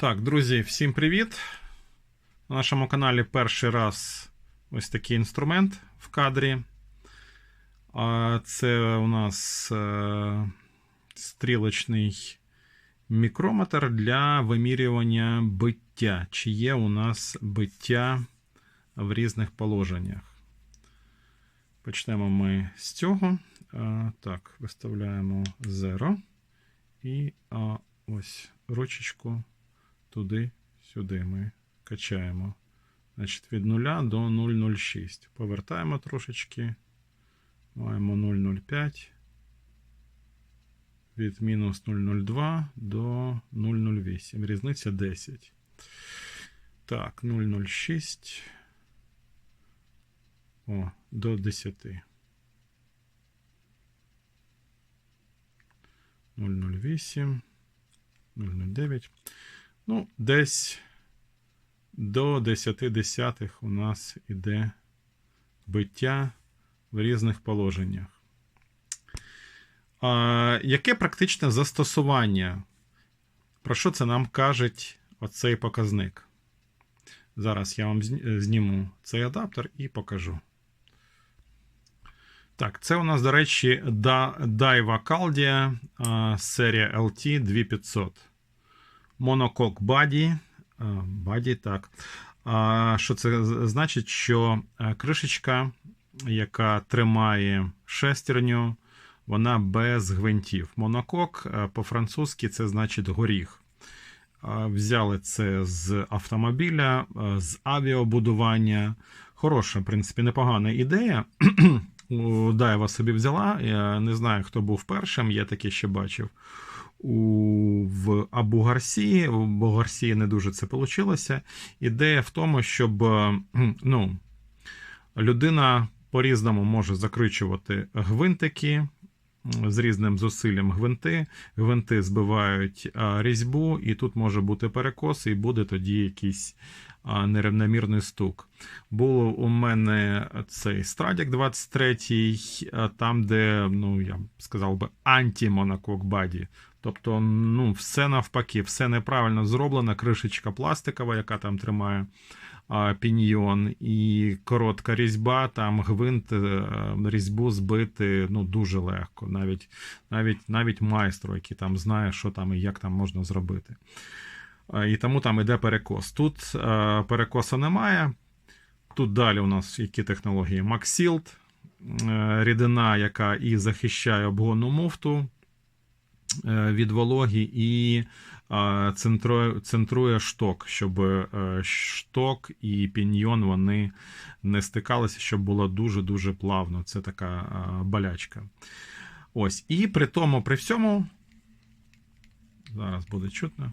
Так, друзі, всім привіт! На нашому каналі перший раз ось такий інструмент в кадрі. Це у нас е, стрілочний мікрометр для вимірювання биття. Чи є у нас биття в різних положеннях. Почнемо ми з цього. Так, виставляємо 0 і ось ручечку туди-сюди ми качаємо. Значить, від 0 до 0,06. Повертаємо трошечки. Маємо 0,05. Від мінус 0,02 до 0,08. Різниця 10. Так, 0,06. О, до 10. 0,08. 0,09. Ну, десь до 10 десятих у нас іде биття в різних положеннях. А, Яке практичне застосування? Про що це нам каже оцей показник? Зараз я вам зніму цей адаптер і покажу. Так, це у нас, до речі, Daiwa Caldia серія LT 2500. Монокок Body. Body, так. Що це значить? Що кришечка, яка тримає шестерню, вона без гвинтів. Монокок по-французьки це значить горіх. Взяли це з автомобіля, з авіабудування. Хороша, в принципі, непогана ідея. Даєва собі взяла. Я не знаю, хто був першим, я таке ще бачив. У, В Абу Гарсі, в Абу Гарсі не дуже це вийшло. Ідея в тому, щоб ну, людина по-різному може закричувати гвинтики з різним зусиллям гвинти. Гвинти збивають різьбу, і тут може бути перекос, і буде тоді якийсь нерівномірний стук. Було у мене цей Страдік 23, там, де, ну, я б сказав би, анті-монокок баді. Тобто, ну, все навпаки, все неправильно зроблено. Кришечка пластикова, яка там тримає піньйон, і коротка різьба, там гвинт е, різьбу збити ну, дуже легко. Навіть навіть, навіть майстру, який там знає, що там і як там можна зробити. І тому там іде перекос. Тут е, перекосу немає. Тут далі у нас які технології? Максілд, е, рідина, яка і захищає обгонну муфту від вологі, і центрує, центрує шток, щоб е, шток і піньйон вони не стикалися, щоб було дуже-дуже плавно. Це така болячка. Ось. І при тому, при всьому, зараз буде чутно.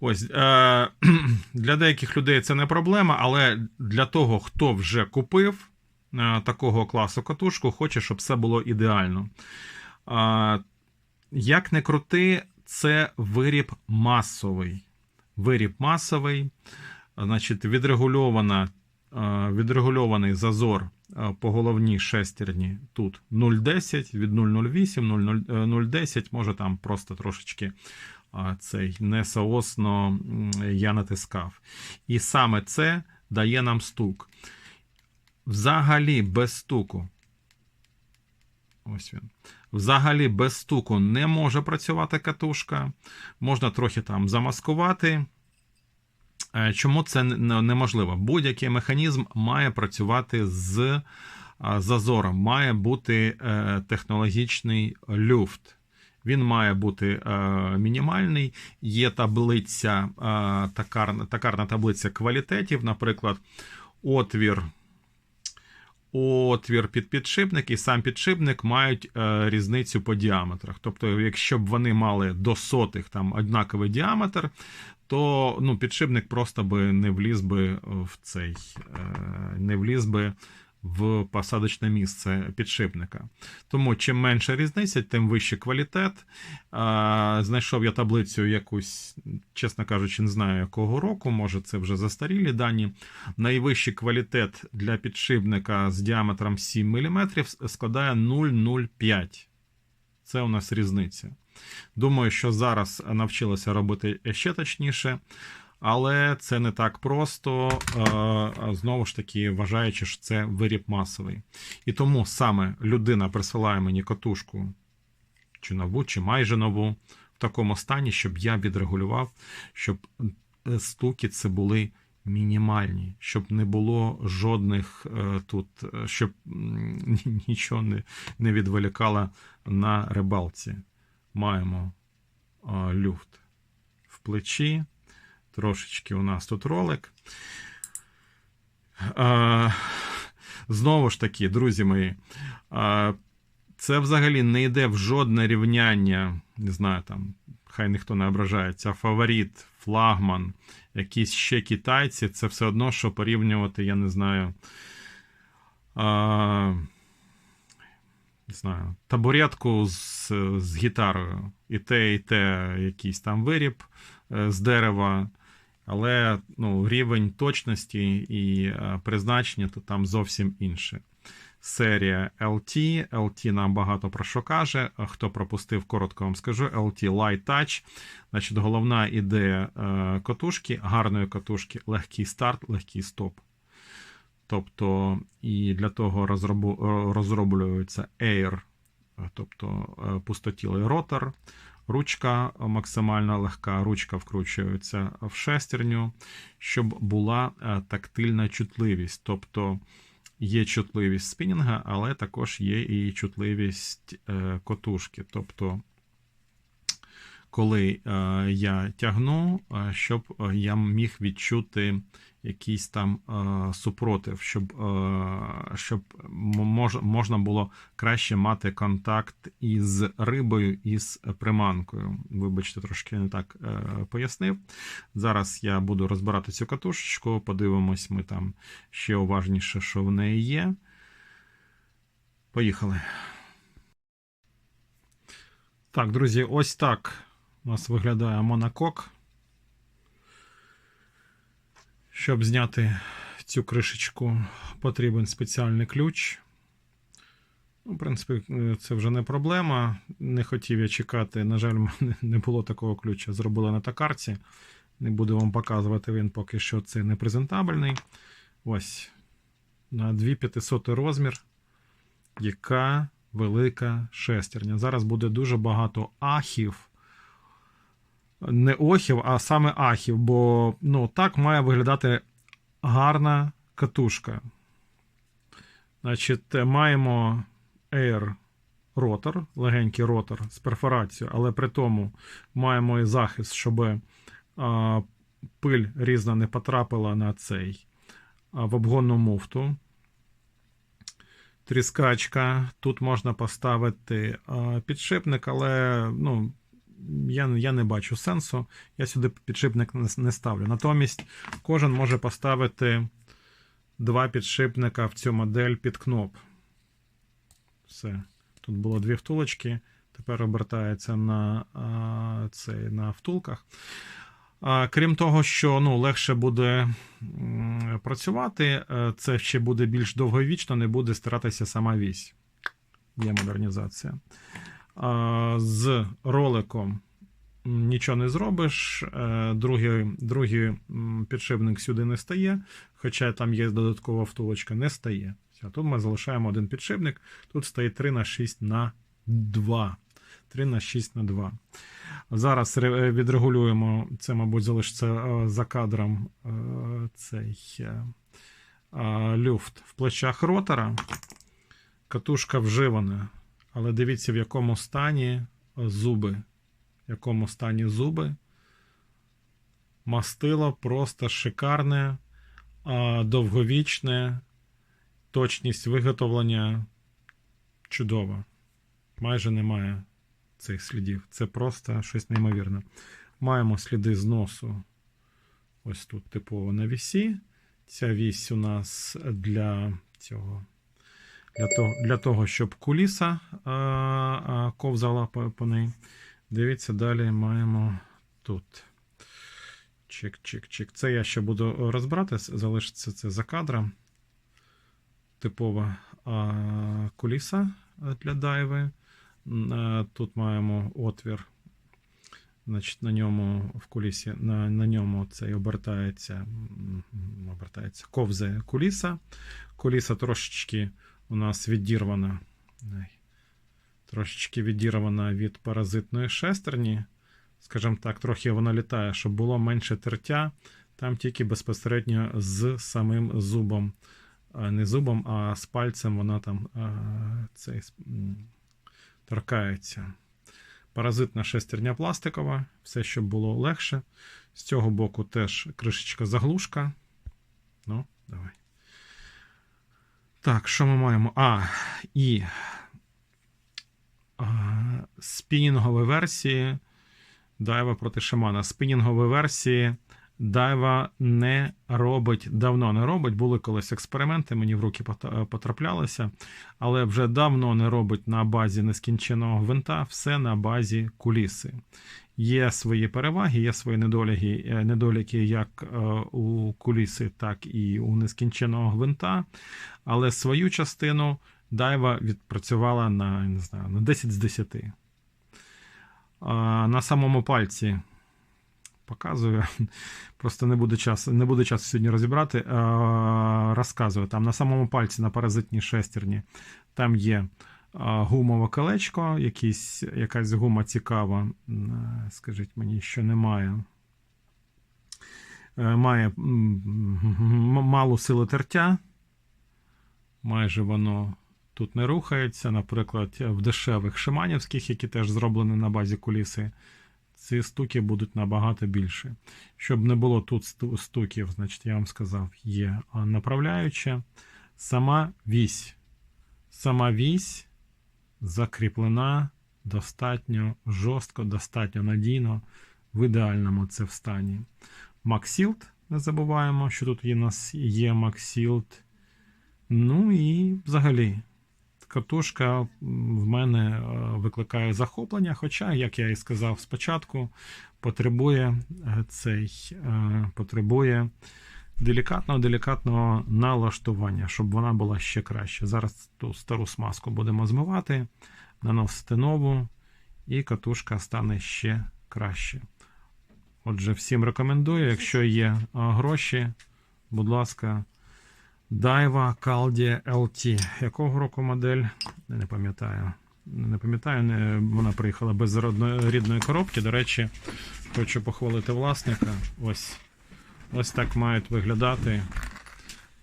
Ось е, для деяких людей це не проблема, але для того, хто вже купив е, такого класу катушку, хоче, щоб все було ідеально. Е, як не крути, це виріб масовий. Виріб масовий, значить, відрегульована, відрегульований зазор по головній шестерні тут 0,10 від 0,08, 0,10, може там просто трошечки цей несоосно я натискав. І саме це дає нам стук. Взагалі без стуку. Ось він. Взагалі без стуку не може працювати катушка. Можна трохи там замаскувати. Е, чому це неможливо? Будь-який механізм має працювати з зазором, має бути е, технологічний люфт. Він має бути е, мінімальний. Є таблиця, е, такарна, такарна таблиця квалітетів, наприклад, отвір. Отвір під підшипник і сам підшипник мають е, різницю по діаметрах. Тобто, якщо б вони мали до сотих там однаковий діаметр, то ну, підшипник просто би не вліз би в цей, е, не вліз би в посадочне місце підшипника. Тому чим менша різниця, тим вищий квалітет. Знайшов я таблицю якусь, чесно кажучи, не знаю якого року, може це вже застарілі дані. Найвищий квалітет для підшипника з діаметром 7 мм складає 0,05. Це у нас різниця. Думаю, що зараз навчилися робити ще точніше. Але це не так просто, знову ж таки, вважаючи, що це виріб масовий. І тому саме людина присилає мені катушку чи нову, чи майже нову, в такому стані, щоб я відрегулював, щоб е, стуки це були мінімальні, щоб не було жодних е, тут, е, щоб нічого не, відволікало на рибалці. Маємо люфт в плечі. Трошечки у нас тут ролик. Знову ж таки, друзі мої, це взагалі не йде в жодне рівняння. Не знаю, там, хай ніхто не ображається. Фаворит, флагман, якісь ще китайці. Це все одно, що порівнювати, я не знаю. Не знаю, табуретку з, з гітарою. І те, і те, якийсь там виріб е, з дерева. Але ну, рівень точності і е, призначення то там зовсім інше. Серія LT. LT нам багато про що каже. Хто пропустив, коротко вам скажу. LT Light Touch. Значить, головна ідея е, катушки, гарної катушки, легкий старт, легкий стоп. Тобто, і для того е, розроблюється Air, е, тобто е, пустотілий ротор. Ручка максимально легка, ручка вкручується в шестерню, щоб була е, тактильна чутливість. Тобто є чутливість спінінга, але також є і чутливість е, котушки. Тобто, коли е, я тягну, е, щоб е, я міг відчути якийсь там супротив, щоб, щоб мож, можна було краще мати контакт із рибою із приманкою. Вибачте, трошки не так пояснив. Зараз я буду розбирати цю катушечку, подивимось, ми там ще уважніше, що в неї є. Поїхали. Так, друзі, ось так у нас виглядає монокок. Щоб зняти цю кришечку, потрібен спеціальний ключ. Ну, В принципі, це вже не проблема. Не хотів я чекати. На жаль, не було такого ключа. Зробили на токарці. Не буду вам показувати, він поки що це не презентабельний. Ось на 2500 розмір. Яка велика шестерня. Зараз буде дуже багато ахів не охів, а саме ахів, бо ну, так має виглядати гарна катушка. Значить, маємо Air ротор, легенький ротор з перфорацією, але при тому маємо і захист, щоб а, пиль різна не потрапила на цей а, в обгонну муфту. Тріскачка. Тут можна поставити а, підшипник, але ну, я я не бачу сенсу. Я сюди підшипник не ставлю. Натомість кожен може поставити два підшипника в цю модель під кноп. Все. Тут було дві втулочки. Тепер обертається на а, цей, на втулках. А, Крім того, що ну, легше буде працювати, е, це ще буде більш довговічно, не буде стиратися сама вісь. Є модернізація з роликом нічого не зробиш. Е, другий другий підшипник сюди не стає, хоча там є додаткова втулочка, не стає. Все, Тут ми залишаємо один підшипник, тут стоїть 3 на 6 на 2. 3 на 6 на 2. Зараз відрегулюємо, це, мабуть, залишиться е, за кадром е, цей люфт в плечах ротора. Катушка вживана. Але дивіться, в якому стані зуби. Якому стані зуби. Мастило просто шикарне, довговічне, точність виготовлення чудова. Майже немає цих слідів. Це просто щось неймовірне. Маємо сліди зносу. Ось тут типово на вісі. Ця вісь у нас для цього. Для того, для того щоб куліса а, а, ковзала по, по ній. Дивіться, далі маємо тут. Чик-чик-чик. Це я ще буду розбирати, залишиться це за кадром. Типова а, куліса для дайви. А, Тут маємо отвір. Значить, на ньому в кулісі, на, на ньому цей обертається, обертається ковзає куліса. Куліса трошечки у нас відірвана. Трошечки відірвана від паразитної шестерні. Скажімо так, трохи вона літає, щоб було менше тертя. Там тільки безпосередньо з самим зубом. Не зубом, а з пальцем вона там цей, торкається. Паразитна шестерня пластикова, все, щоб було легше. З цього боку теж кришечка заглушка. Ну, давай. Так, що ми маємо? А, і спінінгові версії Дайва проти шамана. Спінінгові версії Дайва не робить, давно не робить. Були колись експерименти, мені в руки потраплялися, але вже давно не робить на базі нескінченого гвинта, все на базі куліси. Є свої переваги, є свої недоліки, е, недоліки як е, у куліси, так і у нескінченого гвинта. Але свою частину Дайва відпрацювала на, не знаю, на 10 з 10. А, на самому пальці показую. Просто не буде часу, не буде часу сьогодні розібрати. Розказую. Там на самому пальці на паразитній шестерні там є гумове колечко, якісь, якась гума цікава. Е, Скажіть мені, що немає. Е, Має малу силу тертя. Майже воно тут не рухається. Наприклад, в дешевих шиманівських, які теж зроблені на базі куліси, ці стуки будуть набагато більше. Щоб не було тут стуків, значить, я вам сказав, є направляюча. Сама вісь. Сама вісь закріплена достатньо жорстко, достатньо надійно, в ідеальному це в стані. Максілд, не забуваємо, що тут у нас є Максілд. Ну і взагалі, катушка в мене е, викликає захоплення, хоча, як я і сказав спочатку, потребує е, цей е, потребує делікатного делікатного налаштування, щоб вона була ще краще. Зараз ту стару смазку будемо змивати, наносити нову, і катушка стане ще краще. Отже, всім рекомендую, якщо є гроші, будь ласка, Daiwa Caldia LT. Якого року модель? Не пам'ятаю. Не пам'ятаю, вона приїхала без рідної коробки. До речі, хочу похвалити власника. Ось, ось так мають виглядати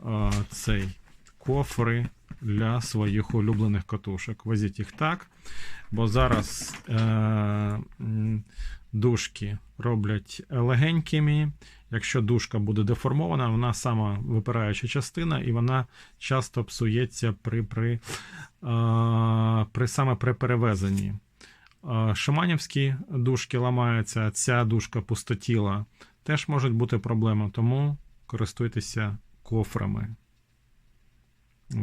а, цей кофри для своїх улюблених катушок. Возіть їх так, бо зараз е, дужки роблять легенькими. Якщо дужка буде деформована, вона сама випираюча частина, і вона часто псується при, при, при саме при перевезенні. Шаманівські дужки ламаються, ця дужка пустотіла. Теж можуть бути проблеми, тому користуйтеся кофрами.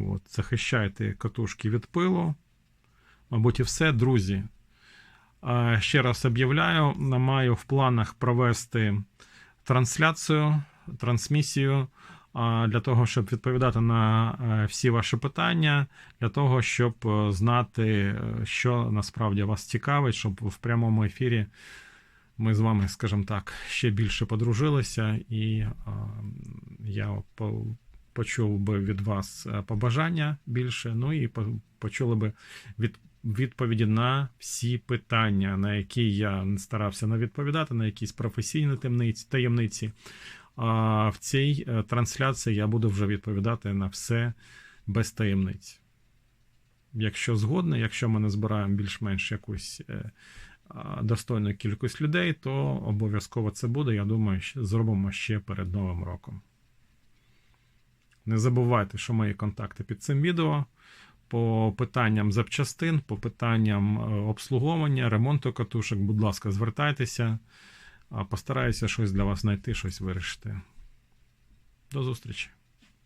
От, захищайте катушки від пилу. Мабуть, і все, друзі. Ще раз об'являю, маю в планах провести трансляцію, трансмісію для того, щоб відповідати на е, всі ваші питання, для того, щоб е, знати, е, що насправді вас цікавить, щоб в прямому ефірі ми з вами, скажімо так, ще більше подружилися, і я почув би від вас побажання більше, ну і по- почули би від відповіді на всі питання, на які я старався не відповідати, на якісь професійні таємниці. А в цій е, трансляції я буду вже відповідати на все без таємниць. Якщо згодно, якщо ми не збираємо більш-менш якусь е, достойну кількість людей, то обов'язково це буде. Я думаю, зробимо ще перед Новим роком. Не забувайте, що мої контакти під цим відео по питанням запчастин, по питанням е, обслуговування, ремонту катушок, будь ласка, звертайтеся. Постараюся щось для вас знайти, щось вирішити. До зустрічі!